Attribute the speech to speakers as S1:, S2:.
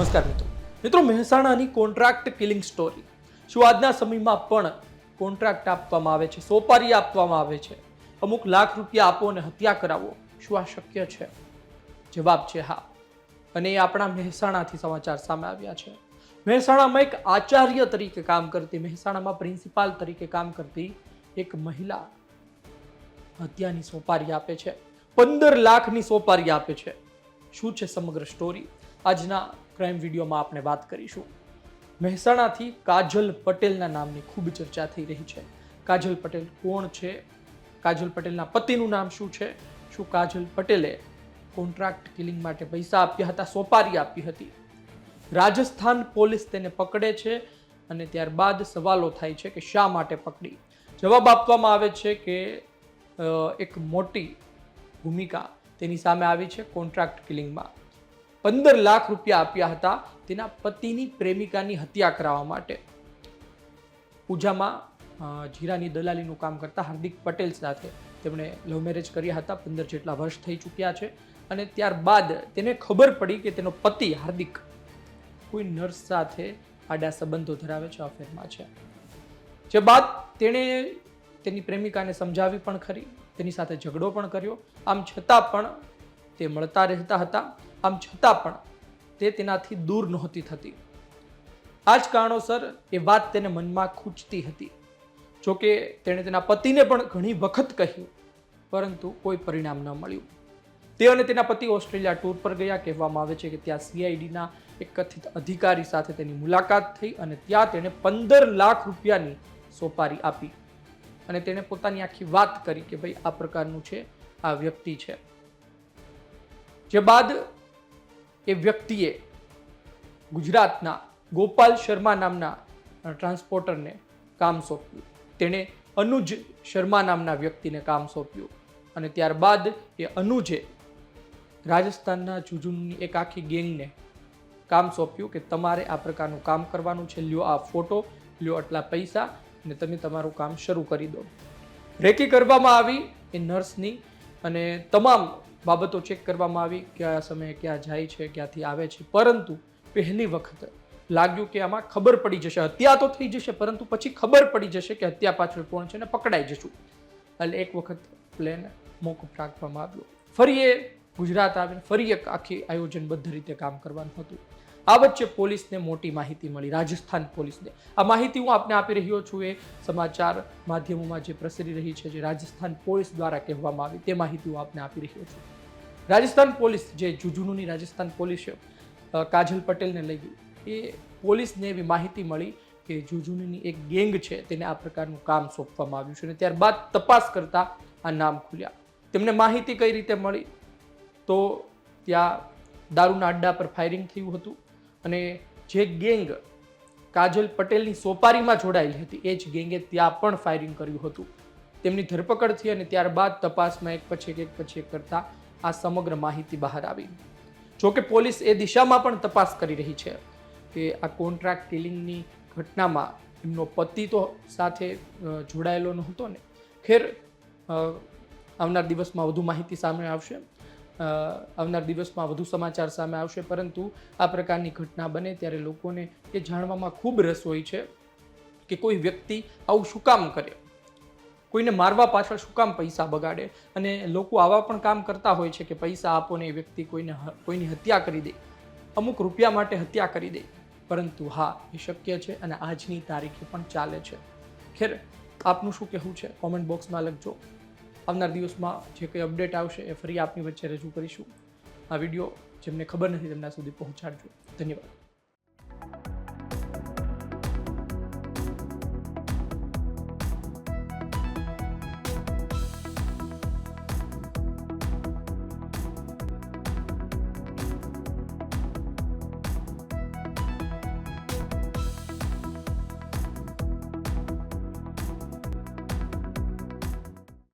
S1: નમસ્કાર મિત્રો. મિત્રો, મહેસાણાની કોન્ટ્રાક્ટ કિલિંગ સ્ટોરી શું આજના સમયમાં પણ કોન્ટ્રાક્ટ આપવામાં આવે છે? સોપારી આપવામાં આવે છે? અમુક લાખ રૂપિયા આપો અને હત્યા કરાવો. શું આ શક્ય છે? જવાબ છે હા. અને એ આપણા મહેસાણાથી સમાચાર સામે આવ્યા છે. મહેસાણામાં એક આચાર્ય તરીકે કામ કરતી, મહેસાણામાં પ્રિન્સિપાલ તરીકે કામ કરતી એક મહિલા હત્યાની સોપારી આપે છે. પંદર લાખની સોપારી આપે છે. શું છે સમગ્ર સ્ટોરી આજના ક્રાઇમ વિડીયોમાં આપણે વાત કરીશું. મહેસાણાથી કાજલ પટેલના નામની ખૂબ ચર્ચા થઈ રહી છે. કાજલ પટેલ કોણ છે? કાજલ પટેલના પતિનું નામ શું છે? શું કાજલ પટેલે કોન્ટ્રાક્ટ કિલિંગ માટે પૈસા આપ્યા હતા, સોપારી આપી હતી? રાજસ્થાન પોલીસ તેને પકડે છે અને ત્યારબાદ સવાલો થાય છે કે શા માટે પકડી? જવાબ આપવામાં આવે છે કે એક મોટી ભૂમિકા તેની સામે આવી છે કોન્ટ્રાક્ટ કિલિંગમાં પંદર લાખ રૂપિયા આપ્યા હતા તેના પતિની પ્રેમિકાની હત્યા કરાવવા માટે. પૂજામાં જીરાની દલાલીનું કામ કરતા હાર્દિક પટેલ સાથે તેમણે લવ મેરેજ કર્યા હતા, પંદર જેટલા વર્ષ થઈ ચૂક્યા છે અને ત્યારબાદ તેને ખબર પડી કે તેનો પતિ હાર્દિક કોઈ નર્સ સાથે આડા સંબંધો ધરાવે છે, અફેરમાં છે. જે બાદ તેણે તેની પ્રેમિકાને સમજાવી પણ ખરી, તેની સાથે ઝઘડો પણ કર્યો. આમ છતાં પણ તે મળતા રહેતા હતા. આમ છતાં પણ તે તેનાથી દૂર નહોતી થતી. આ જ કારણોસર એ વાત તેને મનમાં ખૂંચતી હતી. જોકે તેણે તેના પતિને પણ ઘણી વખત કહ્યું, પરંતુ કોઈ પરિણામ ન મળ્યું. તે અને તેના પતિ ઓસ્ટ્રેલિયા ટૂર પર ગયા કહેવામાં આવે છે કે ત્યાં સીઆઈડીના એક કથિત અધિકારી સાથે તેની મુલાકાત થઈ અને ત્યાં તેણે પંદર લાખ રૂપિયાની સોપારી આપી. અને તેણે પોતાની આખી વાત કરી કે ભાઈ આ પ્રકારનું છે, આ વ્યક્તિ છે. જે બાદ એ વ્યક્તિએ ગુજરાતના ગોપાલ શર્મા નામના ટ્રાન્સપોર્ટરને કામ સોંપ્યું. તેણે અનુજ શર્મા નામના વ્યક્તિને કામ સોંપ્યું અને ત્યારબાદ એ અનુજે રાજસ્થાનના જુજુનની એક આખી ગેંગને કામ સોંપ્યું કે તમારે આ પ્રકારનું કામ કરવાનું છે, લ્યો આ ફોટો, લ્યો આટલા પૈસા અને તમે તમારું કામ શરૂ કરી દો. રેકી કરવામાં આવી એ નર્સની અને તમામ બાબતો ચેક કરવામાં આવી, કયા સમયે ક્યાં જાય છે, ક્યાંથી આવે છે. પરંતુ પહેલી વખત લાગ્યું કે આમાં ખબર પડી જશે. હત્યા તો થઈ જશે, પરંતુ પછી ખબર પડી જશે કે હત્યા પાછળ કોણ છે ને પકડાઈ જશું. એટલે એક વખત પ્લેન મોકૂફ રાખવામાં આવ્યું. ફરી એ ગુજરાત આવીને ફરી એક આખી આયોજનબદ્ધ રીતે કામ કરવાનું હતું. આ વચ્ચે પોલીસને મોટી માહિતી મળી, રાજસ્થાન પોલીસને. આ માહિતી હું આપને આપી રહ્યો છું એ સમાચાર માધ્યમોમાં જે પ્રસરી રહી છે, જે રાજસ્થાન પોલીસ દ્વારા કહેવામાં આવી, તે માહિતી હું આપને આપી રહ્યો છું. રાજસ્થાન પોલીસ જે જુજુનુની રાજસ્થાન પોલીસ કાજલ પટેલને લઈ ગઈ, એ પોલીસને એવી માહિતી મળી કે જુજુનુની એક ગેંગ છે, તેને આ પ્રકારનું કામ સોંપવામાં આવ્યું છે અને ત્યારબાદ તપાસ કરતા આ નામ ખુલ્યા. તેમને માહિતી કઈ રીતે મળી? તો ત્યાં દારૂના અડ્ડા પર ફાયરિંગ થયું હતું. અને જે ગેંગ કાજલ પટેલની સોપારીમાં જોડાયેલી હતી, એ જ ગેંગે ત્યાં પણ ફાયરિંગ કર્યું હતું. તેમની ધરપકડ થઈ અને ત્યારબાદ તપાસમાં એક પછી એક પછી એક કરતા આ સમગ્ર માહિતી બહાર આવી. જોકે પોલીસ એ દિશામાં પણ તપાસ કરી રહી છે કે આ કોન્ટ્રાક્ટ કિલિંગની ઘટનામાં એમનો પતિ તો સાથે જોડાયેલો નહોતો ને. ખેર આવનાર દિવસમાં વધુ માહિતી સામે આવશે. આવનાર દિવસમાં વધુ સમાચાર સામે આવશે. પરંતુ આ પ્રકારની ઘટના બને ત્યારે લોકોને એ જાણવામાં ખૂબ રસ હોય છે કે કોઈ વ્યક્તિ આવું શું કામ કરે? કોઈને મારવા પાછળ શું કામ પૈસા બગાડે? અને લોકો આવા પણ કામ કરતા હોય છે કે પૈસા આપો ને એ વ્યક્તિ કોઈને કોઈની હત્યા કરી દે. અમુક રૂપિયા માટે હત્યા કરી દે. પરંતુ હા, એ શક્ય છે અને આજની તારીખે પણ ચાલે છે. ખેર, આપનું શું કહેવું છે? કોમેન્ટ બોક્સમાં લખજો. આવનાર દિવસમાં જે કંઈ અપડેટ આવશે એ ફરી આપની વચ્ચે રજૂ કરીશું. આ વીડિયો જેમને ખબર નથી તેમના સુધી પહોંચાડજો. ધન્યવાદ.